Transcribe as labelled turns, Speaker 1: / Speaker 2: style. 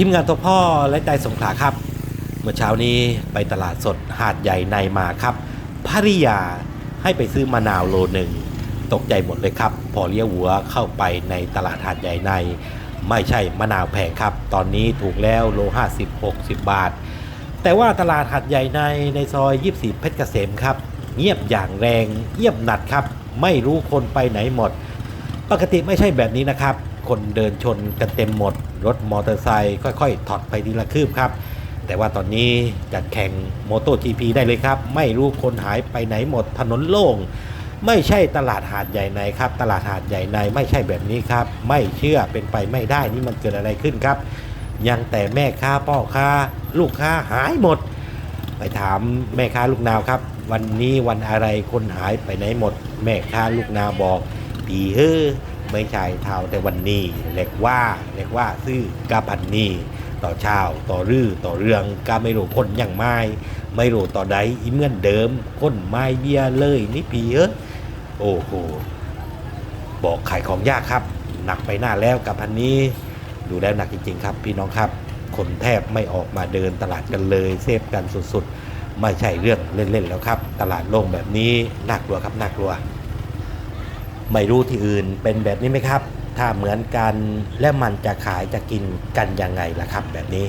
Speaker 1: ทีมงานตัวพ่อและใจสงขลาครับ เมื่อเช้านี้ไปตลาดสดหาดใหญ่ในมาครับภริยาให้ไปซื้อมะนาวโลหนึ่ง ตกใจหมดเลยครับ พอเลี้ยวหัวเข้าไปในตลาดหาดใหญ่ใน ไม่ใช่มะนาวแพงครับ ตอนนี้ถูกแล้วโล50 60 บาท แต่ว่าตลาดหัดใหญ่ในในซอย 24 เพชรเกษมครับ เงียบอย่างแรงเงียบหนัดครับ ไม่รู้คนไปไหนหมด ปกติไม่ใช่แบบนี้นะครับ คนเดินชนกันเต็มหมด รถมอเตอร์ไซค์ค่อยๆ ถอดไปทีละคืบครับ แต่ว่าตอนนี้จัดแข่งโมโต GP ได้เลยครับ ไม่รู้คนหายไปไหนหมดถนนโล่ง ไม่ใช่ตลาดหาดใหญ่ในครับ ตลาดหาดใหญ่ในไม่ใช่แบบนี้ครับ ไม่เชื่อเป็นไปไม่ได้นี่มันเกิดอะไรขึ้นครับ ยังแต่แม่ค้าพ่อค้า ลูกค้าหายหมด ไปถามแม่ค้าลูกนาวครับ วันนี้วันอะไรคนหายไปไหนหมด แม่ค้าลูกนาวบอก ปีเฮ้อไม่ใช่เท่าแต่วันนี้เรียกว่าเรียกว่าซื้อกาพันนี้ต่อเช้าต่อรือต่อเรื่องกาไม่รู้คนอย่างไม้ไม่รู้ต่อใดอีเมือนเดิมคนไม้เบียเลยนี่ปีเอ้อโอ้โหบอกขายของยากครับ หนักไปหน้าแล้วกับพันนี้ ดูแล้วหนักจริงๆครับ พี่น้องครับ คนแทบไม่ออกมาเดินตลาดกันเลยเซฟกันสุดๆ ไม่ใช่เรื่องเล่นๆแล้วครับ ตลาดโล่งแบบนี้น่ากลัวครับน่ากลัว ไม่รู้ที่อื่นเป็นแบบนี้ไหมครับ ถ้าเหมือนกันและมันจะขายจะกินกันยังไงล่ะครับแบบนี้